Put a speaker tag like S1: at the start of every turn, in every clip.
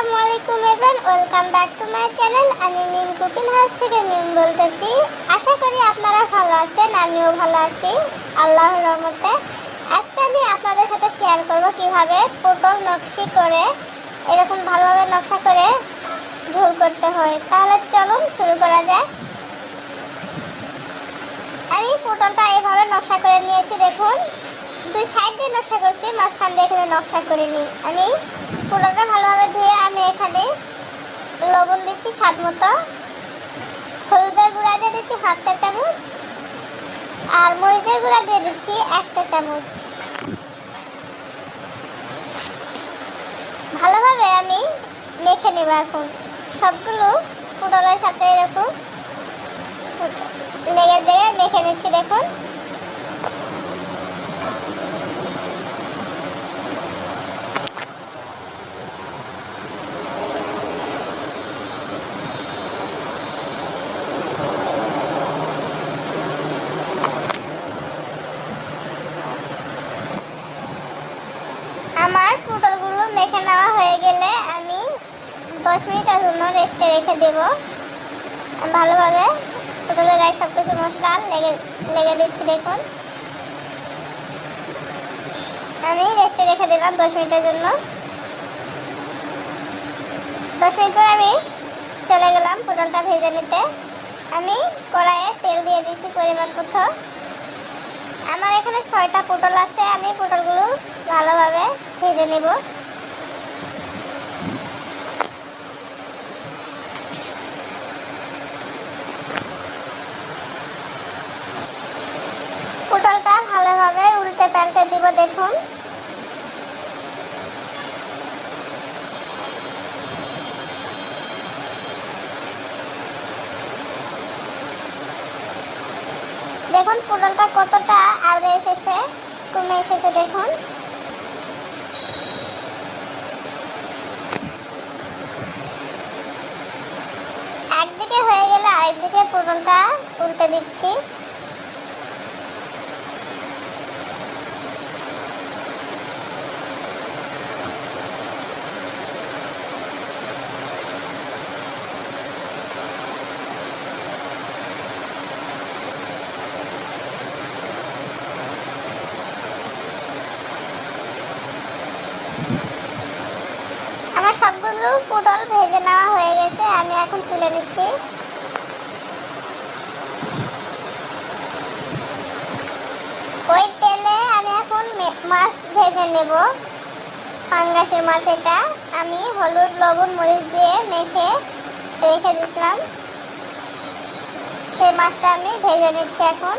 S1: আসসালামু আলাইকুম everyone welcome back to my channel আমি মিম কুকিং হাউস থেকে মিম বলতেছি। আশা করি আপনারা ভালো আছেন, আমিও ভালো আছি। রহমতে। আজকে আমি আপনাদের সাথে শেয়ার করব কীভাবে পটল নকশি করে, এরকম ভালোভাবে নকশা করে ঝোল করতে হয়। তাহলে চলুন শুরু করা যাক। আমি পটলটা এভাবে নকশা করে নিয়েছি, দেখুন। দুই সাইড দিয়ে নকশা করছি, মাঝখান দিয়ে এখানে নকশা করিনি। আমি পটলটা ভালোভাবে ধুয়ে দিচ্ছি স্বাদ মতো। হলুদের গুঁড়া দিয়ে দিচ্ছি হাফ চা চামচ। আর মরিচের গুঁড়া দিয়ে দিচ্ছি একটা চামচ। ভালোভাবে আমি মেখে নেব এখন। সবগুলো পটলের সাথে এরকম লেগে লেগে মেখে নিচ্ছি দেখুন আমার পটলগুলো মেখে নেওয়া হয়ে গেলে আমি দশ মিনিটের জন্য রেস্টে রেখে দেব। ভালোভাবে পটলের গায়ে সব কিছু মশলা লেগে লেগে দিচ্ছি, দেখুন। আমি রেস্টে রেখে দিলাম দশ মিনিটের জন্য। দশ মিনিট পর আমি চলে গেলাম পটলটা ভেজে নিতে। আমি কড়াইয়ে তেল দিয়ে দিচ্ছি পরিমাণ মতো। আমার এখানে ছয়টা পটল আছে, আমি পটলগুলো ভালোভাবে ভেজে নেব পটলটা ভালোভাবে উল্টে পাল্টে দিব দেখুন। দেখুন পটলটা কতটা আউড়ে এসেছে, কমে এসেছে, দেখুন। একদিকে হয়ে গেলে আরেকদিকে পটলটা উল্টে দিচ্ছি। সবগুলো পটল ভেজে নেওয়া হয়ে গেছে, আমি এখন তুলে নিচ্ছি। ওই তেলে আমি এখন মাছ ভেজে নেব। পাঙ্গাসের মাছ এটা আমি হলুদ, লবণ, মরিচ দিয়ে মেখে রেখে দিয়েছিলাম। সেই মাছটা আমি ভেজে নিচ্ছি এখন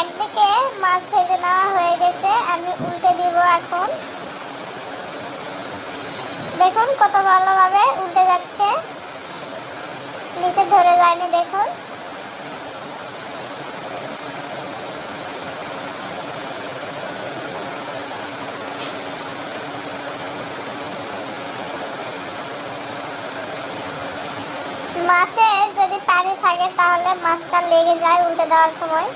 S1: একদিকে মাছ ভেজে নেওয়া হয়ে গেছে আমি উল্টে দিব এখন। দেখুন কত ভালোভাবে উল্টে যাচ্ছে। নিচে ধরে যায়নি, দেখুন। মাছে যদি পানি থাকে, তাহলে মাছটা লেগে যায় উল্টে দেওয়ার সময়।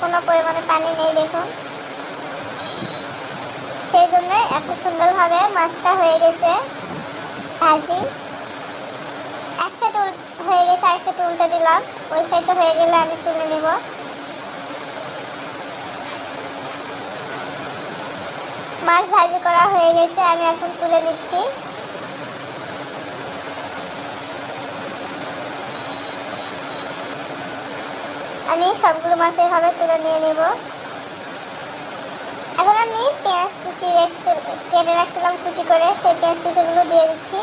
S1: কোনো পরিমাণে পানি নেই, দেখুন। সেই জন্য এত সুন্দরভাবে মাছটা হয়ে গেছে। ভাজি এক সাইড হয়ে গেছে এক সাইড উল্টে দিলাম। ওই সাইডটা হয়ে গেলে আমি তুলে নেব। মাছ ভাজি করা হয়ে গেছে, আমি এখন তুলে নিচ্ছি। আমি সবগুলো মাছ এভাবে তুলে নিয়ে নেব। এখন আমি পেঁয়াজ কুচি কেটে রাখছিলাম, কুচি করে সেই পেঁয়াজ কুচিগুলো দিয়ে দিচ্ছি।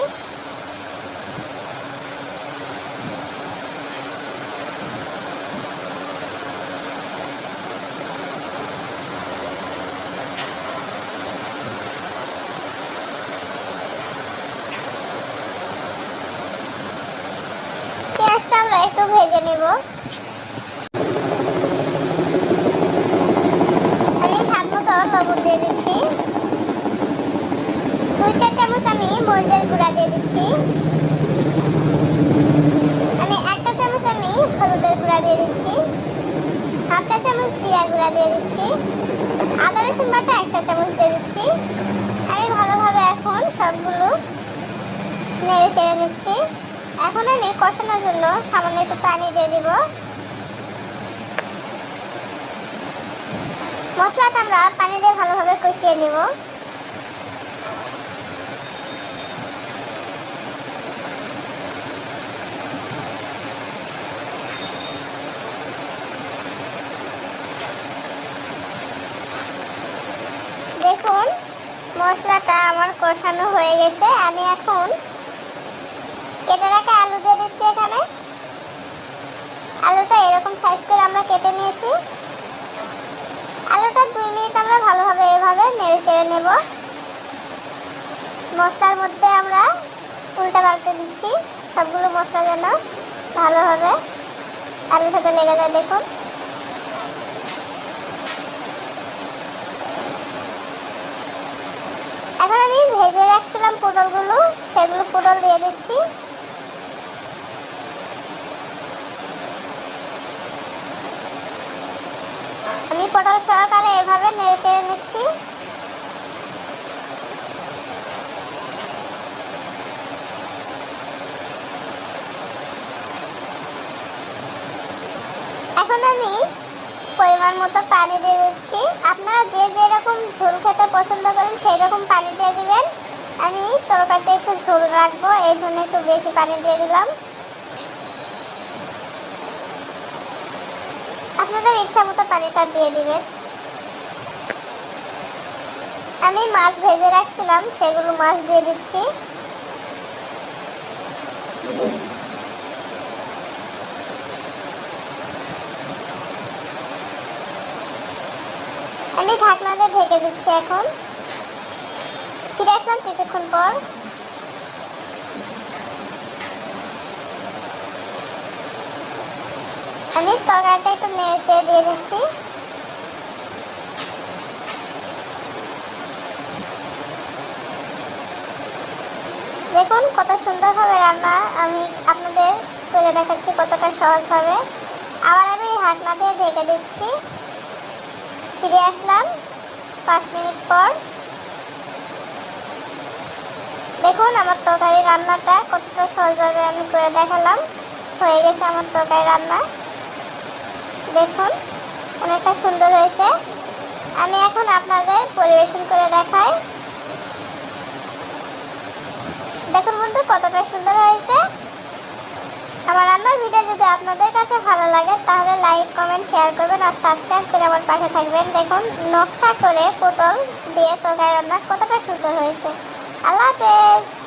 S1: পেঁয়াজটা আমরা একটু ভেজে নেব আমি স্বাদ মতো লবণ দিয়ে দিচ্ছি। দুই চা চামচ আমি মরিচের গুঁড়া দিয়ে দিচ্ছি। আমি একটা চামচ আমি হলুদের গুঁড়া দিয়ে দিচ্ছি। হাফ চা চামচ জিরা গুঁড়া দিয়ে দিচ্ছি। আদা রসুন বাটা একটা চামচ দিয়ে দিচ্ছি। আমি ভালোভাবে এখন সবগুলো নেড়ে চেড়ে নিচ্ছি। এখন আমি কষানোর জন্য সামান্য একটু পানি দিয়ে দিব। মশলাটা আমরা পানি দিয়ে ভালোভাবে কষিয়ে নিব। দেখুন, মশলাটা আমার কষানো হয়ে গেছে। আমি এখন কেটে রাখা আলু দিয়ে দিচ্ছি এখানে। আলুটা এরকম সাইজ করে আমরা কেটে নিয়েছি। আমরা ভালোভাবে এভাবে নেড়ে চেড়ে নেব। মশলার মধ্যে আমরা উল্টা পাল্টে দিচ্ছি। সবগুলো মশলা যেন ভালোভাবে আলুর সাথে লেগে যায়, দেখুন। এখন আমি ভেজে রাখছিলাম পটলগুলো। সেগুলো পটল দিয়ে দিচ্ছি। আমি পটল সহকারে এভাবে নেড়ে নিচ্ছি। এখন আমি পরিমাণ মতো পানি দিয়ে দিচ্ছি। আপনারা যে যেরকম ঝোল খেতে পছন্দ করেন সেই রকম পানি দিয়ে দিবেন। আমি তরকারিতে একটু ঝোল রাখব এই জন্য একটু বেশি পানি দিয়ে দিলাম। আপনাদের ইচ্ছা মতো পানিটা দিয়ে দিবেন। আমি মাছ ভেজে রাখছিলাম, সেগুলো মাছ দিয়ে দিচ্ছি। আমি ঢাকনা দিয়ে ঢেকে দিচ্ছি এখন। ফিরে আসলাম কিছুক্ষণ পর। আমি তরকারিটা একটু নেড়ে দিয়ে দিচ্ছি। দেখুন কত সুন্দরভাবে রান্না আমি আপনাদের করে দেখাচ্ছি কতটা সহজভাবে। আবার আমি ঢাকনা দিয়ে ঢেকে দিচ্ছি। ফিরে আসলাম পাঁচ মিনিট পর। দেখুন আমার তরকারি রান্নাটা কতটা সহজভাবে আমি করে দেখালাম। হয়ে গেছে আমার তরকারি রান্না। দেখুন, অনেকটা সুন্দর হয়েছে। আমি এখন আপনাদের পরিবেশন করে দেখাই। দেখুন বন্ধু, কতটা সুন্দর হয়েছে। আমার রান্নার ভিডিও যদি আপনাদের কাছে ভালো লাগে, তাহলে লাইক, কমেন্ট, শেয়ার করবেন আর সাবস্ক্রাইব করে আমার পাশে থাকবেন। দেখুন, নকশা করে পটল দিয়ে তরকারি রান্না কতটা সুন্দর হয়েছে। আল্লাহ হাফেজ।